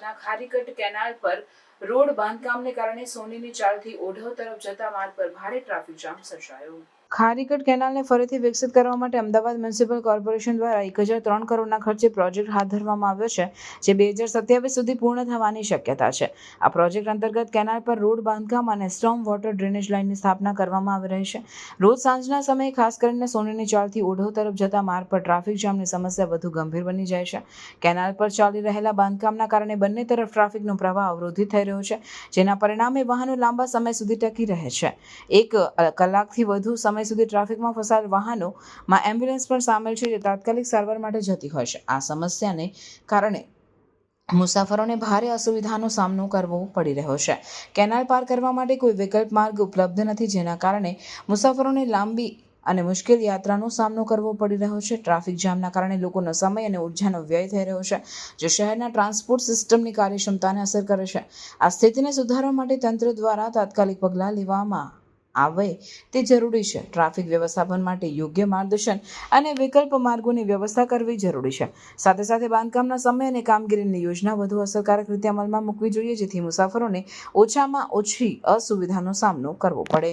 અમદાવાદના ખારીકટ કેનાલ પર રોડ બાંધકામને કારણે સોનીની ચાલથી ઓઢવ તરફ જતા માર્ગ પર ભારે ટ્રાફિક જામ સર્જાયો. ખારીકટ કેનાલને ફરીથી વિકસિત કરવા માટે અમદાવાદ મ્યુનિસિપલ કોર્પોરેશન દ્વારા એક હજાર ત્રણ કરોડના ખર્ચે પ્રોજેક્ટ હાથ ધરવામાં આવ્યો છે, જે બે હજાર સત્યાવીસ સુધી પૂર્ણ થવાની શક્યતા છે. આ પ્રોજેક્ટ અંતર્ગત કેનાલ પર રોડ બાંધકામ અને સ્ટોમ વોટર ડ્રેનેજ લાઇનની સ્થાપના કરવામાં આવી રહી છે. રોજ સાંજના સમયે ખાસ કરીને સોનીની ચાળથી ઓઢવ તરફ જતા માર્ગ પર ટ્રાફિક જામની સમસ્યા વધુ ગંભીર બની જાય છે. કેનાલ પર ચાલી રહેલા બાંધકામના કારણે બંને તરફ ટ્રાફિકનો પ્રવાહ અવરોધિત થઈ રહ્યો છે, જેના પરિણામે વાહનો લાંબા સમય સુધી ટકી રહે છે. એક કલાકથી વધુ સમય સુધી ટ્રાફિકમાં ફસાયેલ વાહનોમાં એમ્બ્યુલન્સ પણ સામેલ છે, જે તાત્કાલિક સારવાર માટે જતી હોય છે. આ સમસ્યાને કારણે મુસાફરોને ભારે અસુવિધાનો સામનો કરવો પડી રહ્યો છે. કેનાલ પાર કરવા માટે કોઈ વિકલ્પ માર્ગ ઉપલબ્ધ નથી, જેના કારણે મુસાફરોને લાંબી અને મુશ્કેલ યાત્રાનો સામનો કરવો પડી રહ્યો છે. ટ્રાફિક જામના કારણે લોકોનો સમય અને ઉર્જાનો વ્યય થઈ રહ્યો છે, જે શહેરના ટ્રાન્સપોર્ટ સિસ્ટમની કાર્યક્ષમતાને અસર કરે છે. આ સ્થિતિને સુધારવા માટે તંત્ર દ્વારા તાત્કાલિક પગલાં લેવામાં આવે તે જરૂરી છે. ટ્રાફિક વ્યવસ્થાપન માટે યોગ્ય માર્ગદર્શન અને વિકલ્પ માર્ગોની વ્યવસ્થા કરવી જરૂરી છે. સાથે સાથે બાંધકામના સમય અને કામગીરીની યોજના વધુ અસરકારક રીતે અમલમાં મૂકવી જોઈએ, જેથી મુસાફરોને ઓછામાં ઓછી અસુવિધાનો સામનો કરવો પડે.